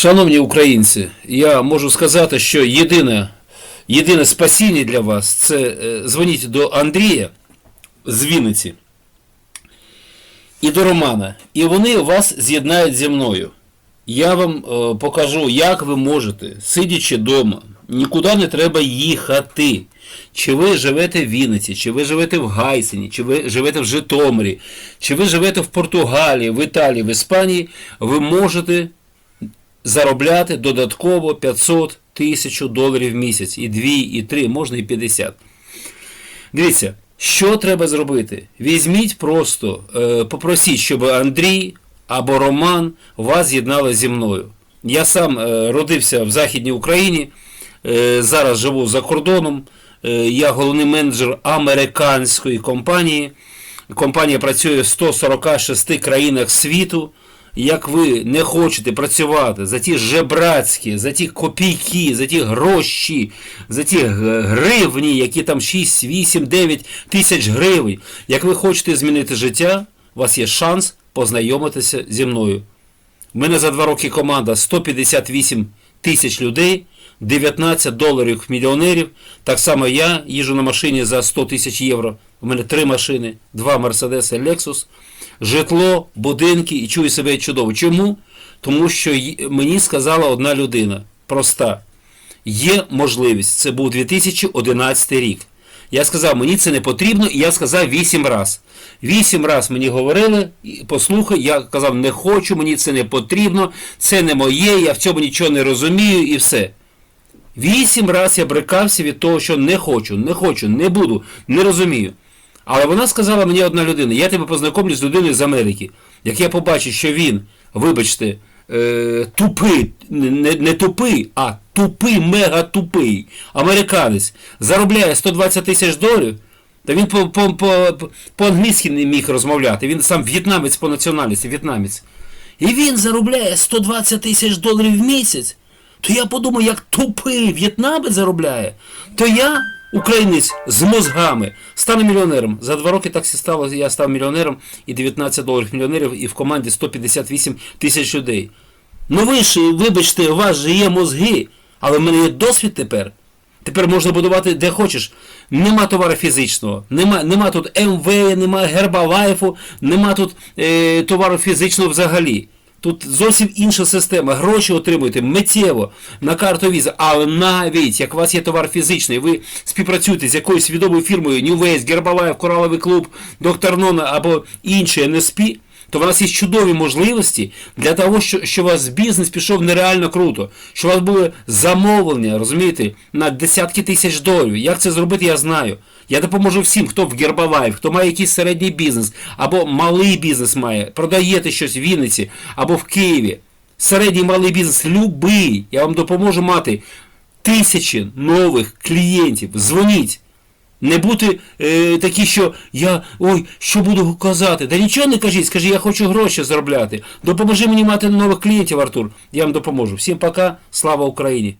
Шановні українці, я можу сказати, що єдине, єдине спасіння для вас це е, дзвоніть до Андрія з Вінниці і до Романа. І вони вас з'єднають зі мною. Я вам е, покажу, як ви можете, сидячи вдома, нікуди не треба їхати. Чи ви живете в Вінниці, чи ви живете в Гайсині, чи ви живете в Житомирі, чи ви живете в Португалії, в Італії, в Іспанії, ви можете заробляти додатково 500 тисяч доларів в місяць. І 2, і 3, можна і 50. Дивіться, що треба зробити? Візьміть просто, е, попросіть, щоб Андрій або Роман вас з'єднали зі мною. Я сам е, родився в Західній Україні, е, зараз живу за кордоном. Я головний менеджер американської компанії. Компанія працює в 146 країнах світу. Як ви не хочете працювати за ті жебрацькі, за ті копійки, за ті гроші, за ті гривні, які там 6, 8, 9 тисяч гривень, як ви хочете змінити життя, у вас є шанс познайомитися зі мною. У мене за два роки команда 158 тисяч людей, 19 доларів мільйонерів. Так само я їжу на машині за 100 тисяч євро. У мене три машини, два Мерседеси Lexus, житло, будинки і чую себе чудово. Чому? Тому що мені сказала одна людина, проста. Є можливість, це був 2011 рік. Я сказав, мені це не потрібно, і я сказав вісім раз. Вісім раз мені говорили, послухай, я казав, не хочу, мені це не потрібно, це не моє, я в цьому нічого не розумію і все. Вісім раз я брикався від того, що не хочу, не хочу, не буду, не розумію. Але вона сказала мені одна людина, я тебе познайомлю з людиною з Америки. Як я побачу, що він, вибачте, е, тупий, не, не тупий, а тупий, мега тупий американець заробляє 120 тисяч доларів, та він по, по, по, по-англійськи не міг розмовляти. Він сам в'єтнамець по національності, в'єтнамець. І він заробляє 120 тисяч доларів в місяць. То я подумав, як тупий в'єтнамець заробляє, то я, українець з мозгами, стану мільйонером. За два роки так стало, я став мільйонером і 19 доларів мільйонерів, і в команді 158 тисяч людей. Ну ви ж, вибачте, у вас же є мозги, але в мене є досвід тепер. Тепер можна будувати де хочеш. Нема товару фізичного, нема, нема тут МВ, нема Гербалайфу, нема тут е, товару фізичного взагалі. Тут зовсім інша система. Гроші отримуєте миттєво на карту віза. Але навіть як у вас є товар фізичний, ви співпрацюєте з якоюсь відомою фірмою Ways, Гербалайф, Кораловий клуб, Доктор Нона або інші НСП, то в нас є чудові можливості для того, що, що у вас бізнес пішов нереально круто, що у вас були замовлення, розумієте, на десятки тисяч доларів. Як це зробити, я знаю. Я допоможу всім, хто в Гербалайф, хто має якийсь середній бізнес, або малий бізнес має, продаєте щось в Вінниці або в Києві. Середній малий бізнес, любий. Я вам допоможу мати тисячі нових клієнтів. Дзвоніть. Не бути е, такі, що я ой, що буду казати. Да нічого не кажіть, скажи, я хочу гроші заробляти. Допоможи мені мати нових клієнтів, Артур. Я вам допоможу. Всім пока, слава Україні!